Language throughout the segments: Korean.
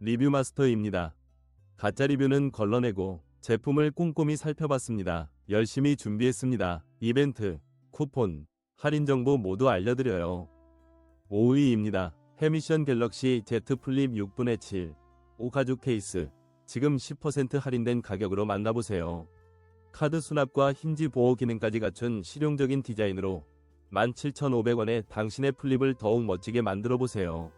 리뷰 마스터입니다. 가짜 리뷰는 걸러내고 제품을 꼼꼼히 살펴봤습니다. 열심히 준비했습니다. 이벤트, 쿠폰, 할인 정보 모두 알려드려요. 5위입니다. 해미션 갤럭시 Z 플립 6분의 7 오가죽 케이스 지금 10% 할인된 가격으로 만나보세요. 카드 수납과 힌지 보호 기능까지 갖춘 실용적인 디자인으로 17,500원에 당신의 플립을 더욱 멋지게 만들어 보세요.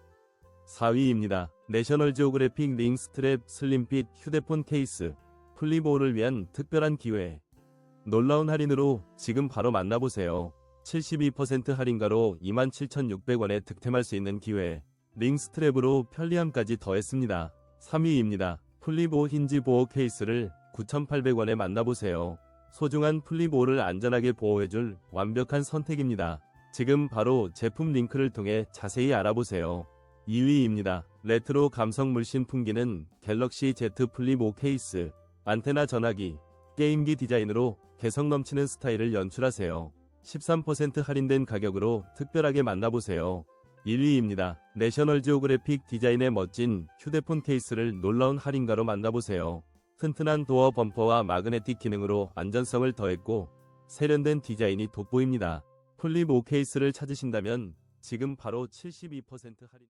4위입니다. 내셔널 지오그래픽 링 스트랩 슬림핏 휴대폰 케이스 플립5를 위한 특별한 기회. 놀라운 할인으로 지금 바로 만나보세요. 72% 할인가로 27,600원에 득템할 수 있는 기회. 링 스트랩으로 편리함까지 더했습니다. 3위입니다. 플립5 힌지 보호 케이스를 9,800원에 만나보세요. 소중한 플립5를 안전하게 보호해줄 완벽한 선택입니다. 지금 바로 제품 링크를 통해 자세히 알아보세요. 2위입니다. 레트로 감성 물씬 풍기는 갤럭시 Z 플립 5 케이스, 안테나 전화기, 게임기 디자인으로 개성 넘치는 스타일을 연출하세요. 13% 할인된 가격으로 특별하게 만나보세요. 1위입니다. 내셔널 지오그래픽 디자인의 멋진 휴대폰 케이스를 놀라운 할인가로 만나보세요. 튼튼한 도어 범퍼와 마그네틱 기능으로 안전성을 더했고 세련된 디자인이 돋보입니다. 플립 5 케이스를 찾으신다면 지금 바로 72% 할인